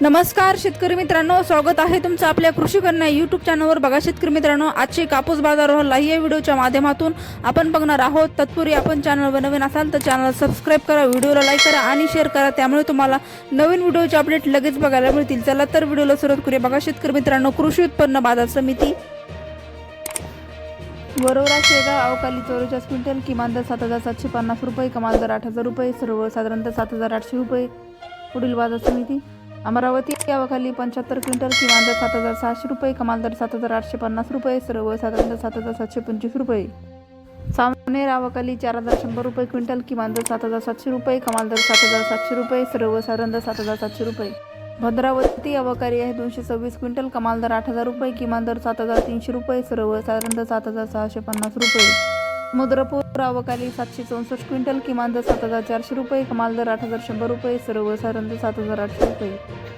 नमस्कार शेतकरी मित्रांनो. स्वागत आहे तुमचं आपल्या कृषी कन्या यूट्यूब चॅनलवर बघा शेतकरी मित्रांनो आजचे कापूस बाजार लाईव्ह या व्हिडिओच्या माध्यमातून आपण बघणार आहोत. तत्पूर्वी आपण चॅनलवर नवीन असाल तर चॅनल सबस्क्राईब करा व्हिडिओला लाईक करा आणि शेअर करा. त्यामुळे तुम्हाला नवीन व्हिडिओचे अपडेट लगेच बघायला मिळतील. चला तर व्हिडिओला सुरुवात करूया. बघा शेतकरी मित्रांनो कृषी उत्पन्न बाजार समिती. वरोरा शेगाव अवकाली चौरेचाळीस क्विंटल किमान दर सात हजार सातशे पन्नास रुपये कमाल दर आठ हजार रुपये सर्व साधारणतः सात हजार आठशे रुपये. पुढील बाजार समिती. अमरावती गावाखाली पंच्याहत्तर क्विंटल किमान दर सात हजार सहाशे रुपये कमाल दर सात हजार आठशे पन्नास रुपये सर्व साधारणतः सात हजार सातशे पंचवीस रुपये. सावनेर अवकाली चार हजार शंभर रुपये क्विंटल किमान दर सात हजार सातशे रुपये कमाल दर सात हजार सातशे रुपये सर्व साधारणतः सात हजार सातशे रुपये. भद्रावती अवकारी आहे दोनशे सव्वीस क्विंटल कमाल दर आठ हजार रुपये किमान दर सात हजार तीनशे रुपये सर्व साधारणतः सात हजार सहाशे पन्नास रुपये. समुद्रपूर रावकाली सातशे चौसष्ट क्विंटल किमान दर सात हजार चारशे रुपये कमाल दर आठ हजार शंभर रुपये सर्व साधारणतः सात हजार आठशे रुपये.